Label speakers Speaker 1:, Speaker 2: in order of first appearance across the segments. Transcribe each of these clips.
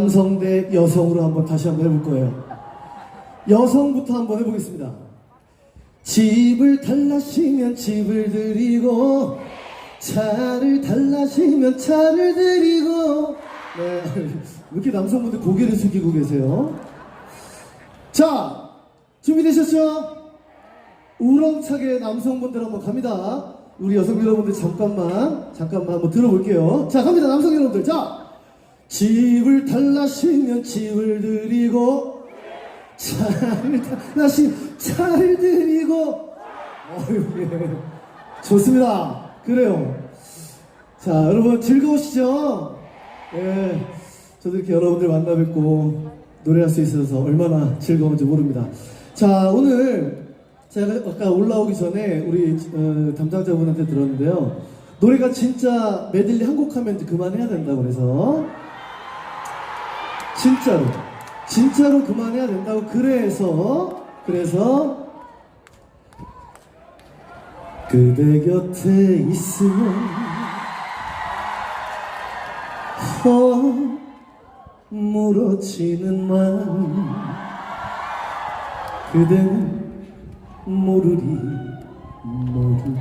Speaker 1: 남성 대 여성으로 한번 다시 한번 해볼 거예요. 여성부터 한번 해보겠습니다. 집을 달라시면 집을 드리고 차를 달라시면 차를 드리고 네. 왜 이렇게 남성분들 고개를 숙이고 계세요? 자, 준비되셨죠? 우렁차게 남성분들 한번 갑니다. 우리 여성 여러분들 잠깐만, 잠깐만 한번 들어볼게요. 자, 갑니다. 남성 여러분들. 자, 집을 달라시면 집을 드리고, 차를 달라시, 차를 드리고, 어휴, 예. 좋습니다. 그래요. 자, 여러분 즐거우시죠? 예. 저도 이렇게 여러분들 만나 뵙고 노래할 수 있어서 얼마나 즐거운지 모릅니다. 자, 오늘 제가 아까 올라오기 전에 우리 어, 담당자분한테 들었는데요. 노래가 진짜 메들리 한 곡 하면 그만해야 된다고 그래서 진짜로. 진짜로 그만해야 된다고 그래서 그래서 그대 곁에 있으면 허물어지는 마음 그대는 모르리 모르리.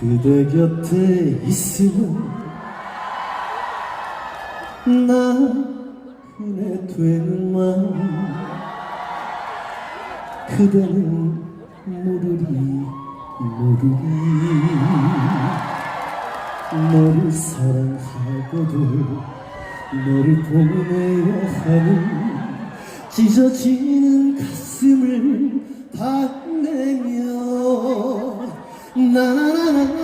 Speaker 1: 그대 곁에 있으면 나그네 되는 마음. 그대는 모르리 모르리. 너를 사랑하고도 너를 보내야 하는 찢어지는 가슴을 달래며. 나나나나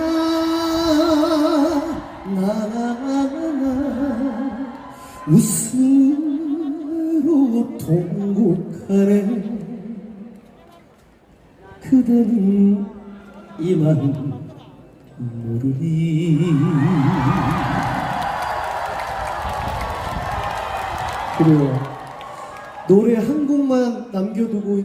Speaker 1: 나나나나 웃음으로 통곡하네. 그대는 이만 모르니 그래요. 노래 한 곡만 남겨두고